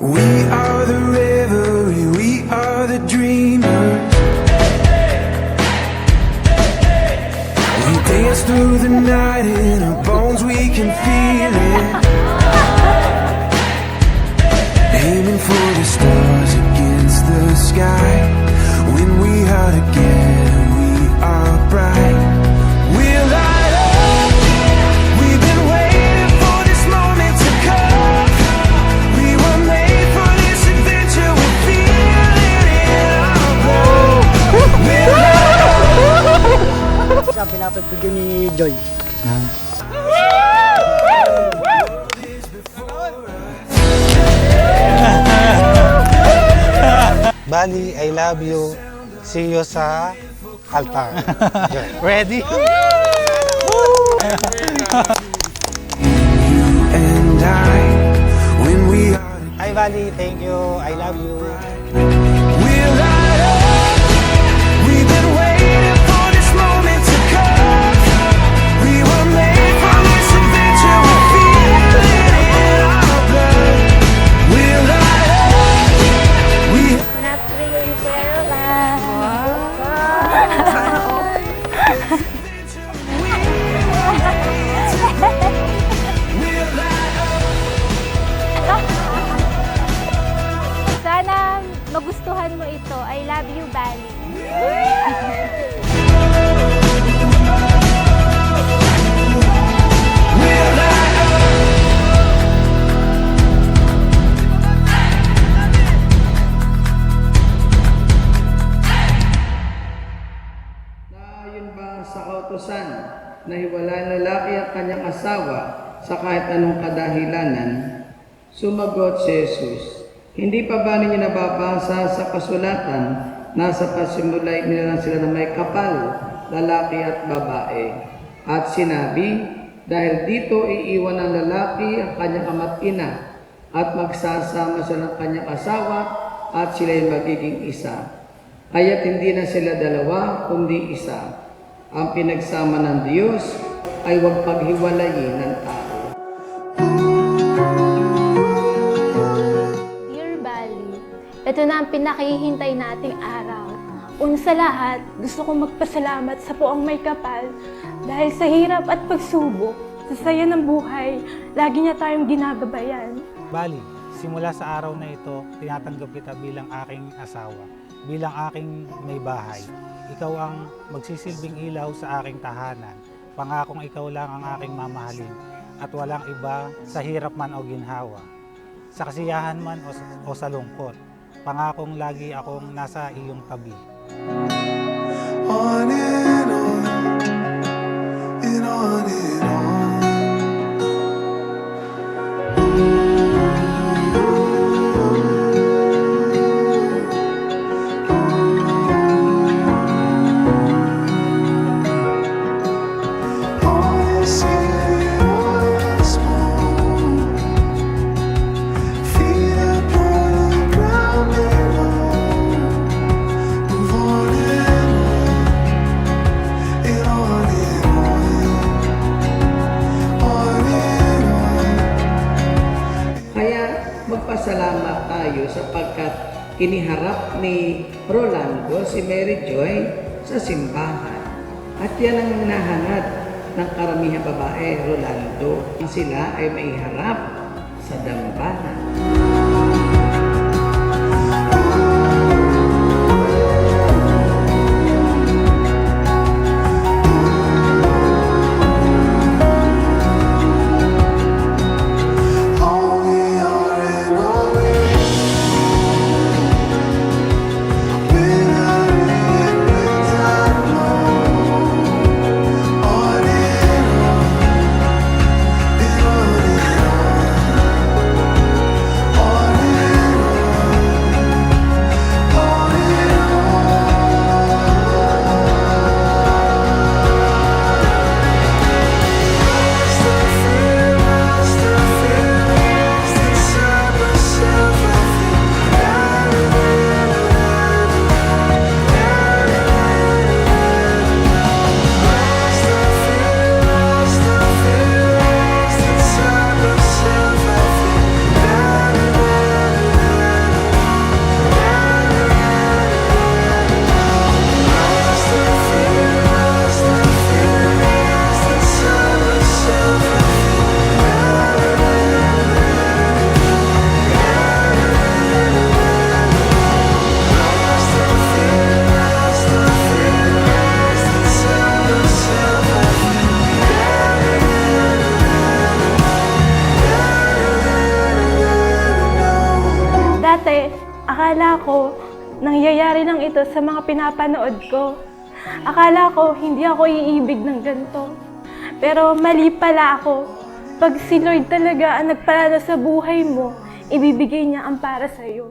We are the revelry, we are the dreamers. We dance through the night in our bones, we can feel it. Aiming for the stars against the sky. When we are together, Siya pinapagbigyan ni Joy. Bali, I love you. See you sa altar. Ready? And I, when we are together, Hi, Bali. Thank you. I love you. Sa kautosan na hiwalay ang lalaki at kanyang asawa sa kahit anong kadahilanan? Sumagot si Jesus, Hindi pa ba ninyo nababasa sa kasulatan na sa pasimulay nila sila na may kapal, lalaki at babae? At sinabi, dahil dito iiwan ng lalaki ang kanyang ama't ina at magsasama sila ng kanyang asawa at sila'y magiging isa. Kaya't hindi na sila dalawa, kundi isa. Ang pinagsama ng Diyos ay huwag paghiwalayin ng tao. Dear Bali, ito na ang pinakihintay nating araw. Una sa lahat, gusto kong magpasalamat sa puang may kapal dahil sa hirap at pagsubok, sa saya ng buhay, lagi niya tayong ginagabayan. Bali, simula sa araw na ito, tinatanggap kita bilang aking asawa, bilang aking may bahay. Ikaw ang magsisilbing ilaw sa aking tahanan. Pangakong ikaw lang ang aking mamahalin at walang iba sa hirap man o ginhawa. Sa kasiyahan man o, o sa lungkot, pangakong lagi akong nasa iyong tabi. on and magpasalamat tayo sapagkat iniharap ni Rolando si Mary Joy sa simbahan. At yan ang nahangat ng karamihang babae, Rolando. Sila ay may harap sa dambana. Akala ko, nangyayari lang ito sa mga pinapanood ko. Akala ko, hindi ako iibig ng ganito. Pero mali pala ako. Pag si Lord talaga ang nagpalala sa buhay mo, ibibigay niya ang para sa'yo.